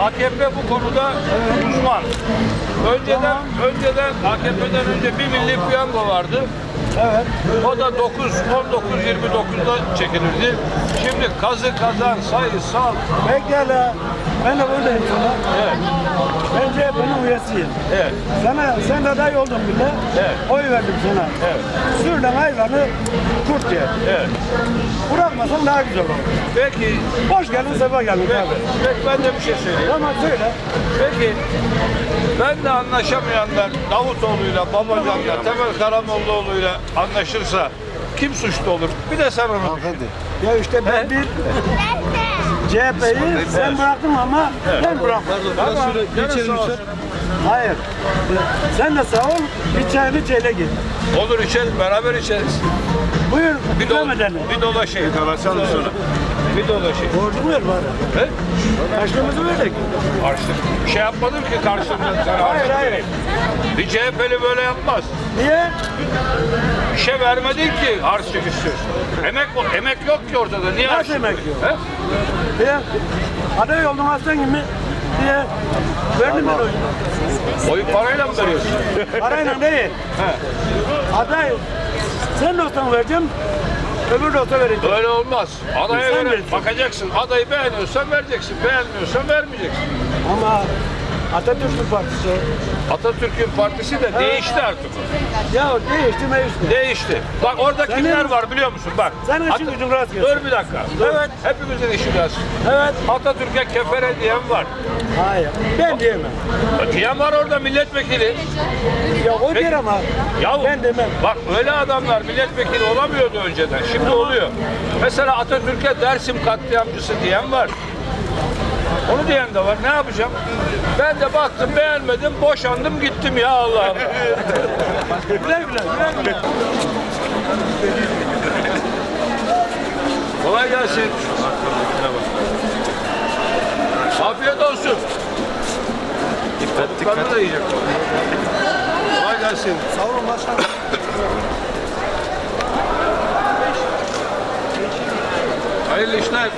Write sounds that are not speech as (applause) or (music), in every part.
AKP bu konuda uzman. Önceden önceden AKP'den önce bir milli piyango vardı. Evet. O da 9 19 29'da çekilirdi. Şimdi kazı kazan sayı sal. Bekle hele. Ben de buradayım sana. Evet. Üyesiyim. Evet. Sana, sen de aday oldun bile. Evet. Oy verdim sana. Evet. Sürülen hayvanı kurt yer. Evet. Bırakmasan daha güzel olur. Peki, Hoş geldin, sefa geldin. peki, Abi. peki ben de bir şey söyleyeyim. Tamam söyle. Peki ben de anlaşamayanlar Davutoğlu'yla, Babacan'la, Temel Karamollaoğlu'yla anlaşırsa kim suçlu olur? Bir de sen onu düşün. Ya işte ben bir CHP'yi sen bıraktın ama ben. Tamam, canın sağ olsun. Hayır. Sen de sağ ol, bir çayını çeyle git. Olur içeriz, beraber içeriz. Buyur, Bir, do devam edelim. bir dolaşayım. Dolaşalım sonra. Bir dolaşayım. Borcum ver bari. He? Kaçlığımızı verdik. Harçlık. Bir şey yapmadım ki sana Hayır, hayır. Bir CHP'li böyle yapmaz. Niye? Bir şey vermedin ki harçlık istiyorsun. Emek, emek yok ki ortada. Niye Nasıl harçlık emek yok? He? Diye aday oldum aslan gibi diye verdim ben oyu. Oyu parayla mı veriyorsun? (laughs) Parayla değil. Aday sen de olsan vereceğim, öbür de olsa vereceğim. Öyle olmaz. Adaya göre bakacaksın. Adayı beğeniyorsan vereceksin. Beğenmiyorsan vermeyeceksin. Ama Atatürk'ün partisi Atatürk'ün partisi de değişti artık. ya değişti mevcut. Değişti. Bak orada Senin- kimler var biliyor musun? Bak. Senin işin At- gücün rast gelsin. Dur bir dakika. Evet. Hepimizin işi biraz. Evet. Atatürk'e kefere diyen var. Hayır. Ben diyemem. Diyen var orada milletvekili. Ya o der ama Ya ben demem. Bak öyle adamlar milletvekili olamıyordu önceden. Şimdi oluyor. Mesela Atatürk'e Dersim katliamcısı diyen var. Onu diyen de var. Ne yapacağım? Ben de baktım beğenmedim, boşandım gittim ya Allah Allah. (laughs) Güle güle, güle güle. Kolay gelsin. Afiyet olsun. Dikkat dikkat. da yiyecek. Kolay gelsin. Sağ olun başkanım. Hayırlı işler.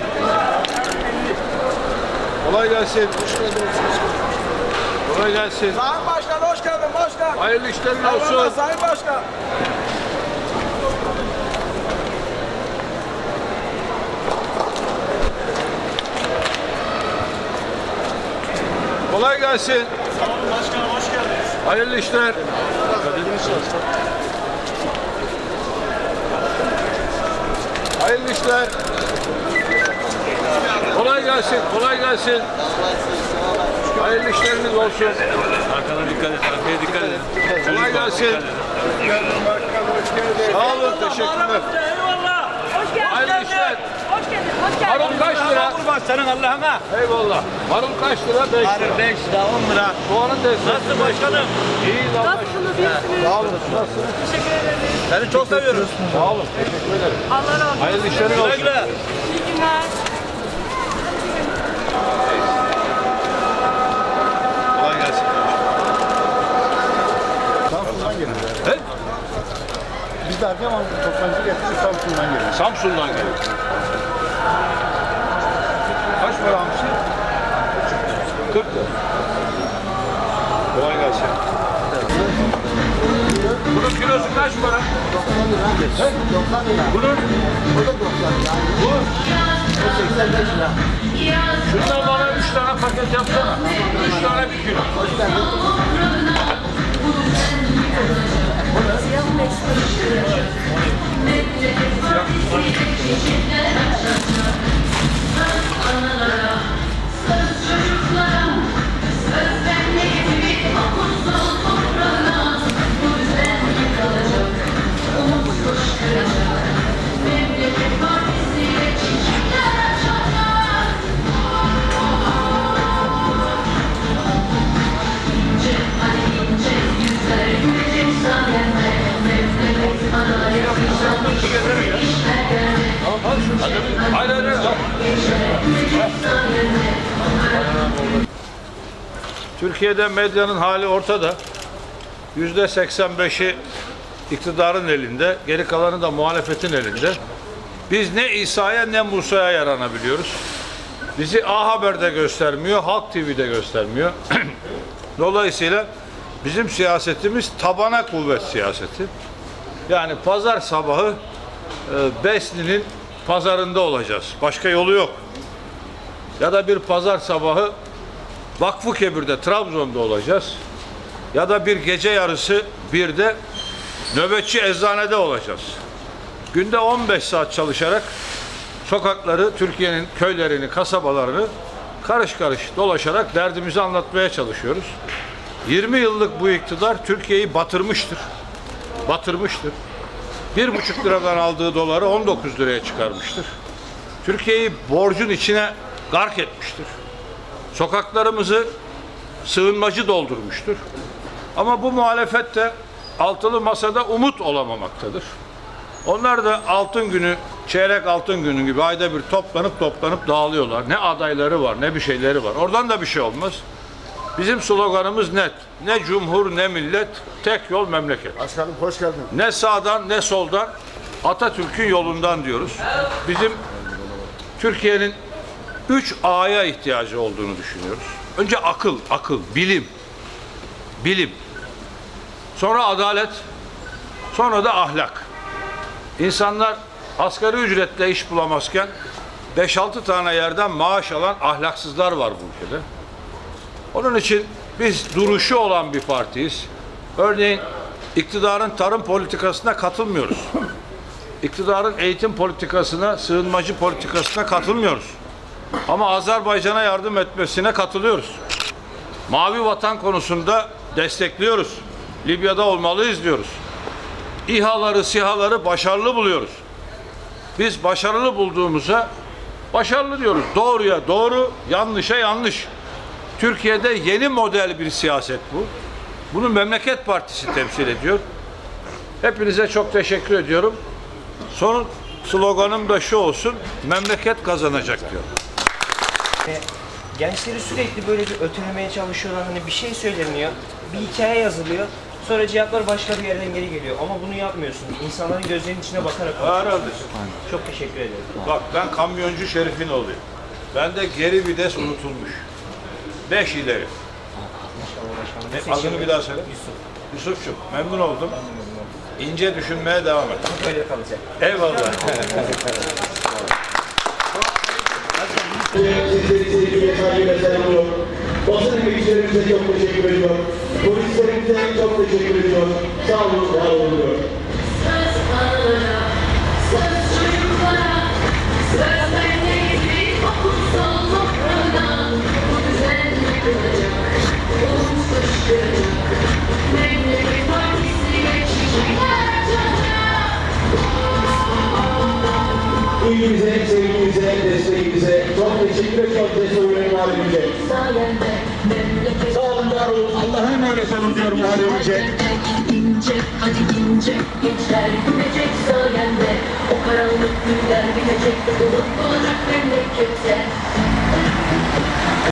Kolay gelsin. Kolay gelsin. Sayın Başkan hoş geldin başkan. Hayırlı işlerin Eyvallah olsun. Sayın Başkan. Kolay gelsin. Başkanım hoş geldiniz. Hayırlı işler. Hayırlı işler. Kolay gelsin, kolay gelsin. Hayırlı işleriniz olsun. Arkana dikkat et, arkaya dikkat et. Kolay gelsin. Sağ olun, teşekkürler. Eyvallah. Hoş geldin. Hayırlı işler. Hoş geldin. Hoş geldin. Marul kaç lira? Kurban senin Allah'ına. Eyvallah. Marul kaç lira? 5 lira. 5 lira 10 lira. Soğanın da Nasıl başkanım? İyi Allah Nasılsınız? İyisiniz? Sağ olun. Nasılsınız? Teşekkür ederiz. Seni çok seviyoruz. Sağ olun. Teşekkür ederim. Allah razı olsun. Hayırlı işlerin olsun. İyi günler. Kolay gelsin. He? Biz de erken ama toptancı getirdik Samsun'dan geliyor. Samsun'dan geliyor. Kaç para hamsi? 40 lira. Kolay gelsin. Bunun kilosu kaç para? 90 lira. He? 90 lira. Bunun? Bu da 90 lira. Bu? O 85 lira. Şundan bana 3 tane paket yapsana. 3 tane bir kilo. Hayır Türkiye'de medyanın hali ortada. Yüzde 85'i iktidarın elinde, geri kalanı da muhalefetin elinde. Biz ne İsa'ya ne Musa'ya yaranabiliyoruz. Bizi A Haber'de göstermiyor, Halk TV'de göstermiyor. (clears throat) Dolayısıyla bizim siyasetimiz tabana kuvvet siyaseti. Yani pazar sabahı e, Besni'nin pazarında olacağız. Başka yolu yok. Ya da bir pazar sabahı Vakfı Kebir'de, Trabzon'da olacağız. Ya da bir gece yarısı bir de nöbetçi eczanede olacağız. Günde 15 saat çalışarak sokakları, Türkiye'nin köylerini, kasabalarını karış karış dolaşarak derdimizi anlatmaya çalışıyoruz. 20 yıllık bu iktidar Türkiye'yi batırmıştır. Batırmıştır. 1,5 liradan aldığı doları 19 liraya çıkarmıştır. Türkiye'yi borcun içine gark etmiştir. Sokaklarımızı sığınmacı doldurmuştur. Ama bu muhalefet de altılı masada umut olamamaktadır. Onlar da altın günü, çeyrek altın günü gibi ayda bir toplanıp toplanıp dağılıyorlar. Ne adayları var, ne bir şeyleri var. Oradan da bir şey olmaz. Bizim sloganımız net. Ne cumhur, ne millet, tek yol memleket. Başkanım hoş geldin. Ne sağdan ne soldan Atatürk'ün yolundan diyoruz. Bizim Türkiye'nin 3 A'ya ihtiyacı olduğunu düşünüyoruz. Önce akıl, akıl, bilim. Bilim. Sonra adalet. Sonra da ahlak. İnsanlar asgari ücretle iş bulamazken 5-6 tane yerden maaş alan ahlaksızlar var bu ülkede. Onun için biz duruşu olan bir partiyiz. Örneğin iktidarın tarım politikasına katılmıyoruz. İktidarın eğitim politikasına, sığınmacı politikasına katılmıyoruz. Ama Azerbaycan'a yardım etmesine katılıyoruz. Mavi vatan konusunda destekliyoruz. Libya'da olmalıyız diyoruz. İHA'ları, SİHA'ları başarılı buluyoruz. Biz başarılı bulduğumuza başarılı diyoruz. Doğruya doğru, yanlışa yanlış. Türkiye'de yeni model bir siyaset bu. Bunu Memleket Partisi temsil ediyor. Hepinize çok teşekkür ediyorum. Son sloganım da şu olsun. Memleket kazanacak diyor. Gençleri sürekli böyle bir ötelemeye çalışıyorlar. Hani bir şey söyleniyor, bir hikaye yazılıyor. Sonra cevaplar başka bir yerden geri geliyor. Ama bunu yapmıyorsunuz. İnsanların gözlerinin içine bakarak Herhalde. Çok teşekkür ederim. Bak ben kamyoncu Şerif'in oğluyum. Bende geri vites unutulmuş. Beş ileri. Ne, adını bir daha söyle. Yusuf. Yusuf'cum memnun oldum. İnce düşünmeye devam et. Böyle kalacak. Eyvallah. Sizleri. Basın emekçilerimize çok teşekkür ediyorum. Polislerimize çok teşekkür ediyorum. Sağ olun, var olun Bey Muharrem'e. Sayende memleket Sağ olun, var olun. Allah'a emanet olun diyorum Muharrem'e. ince, hadi ince, gençler gülecek sayende. O karanlık günler bitecek, umut olacak memlekette.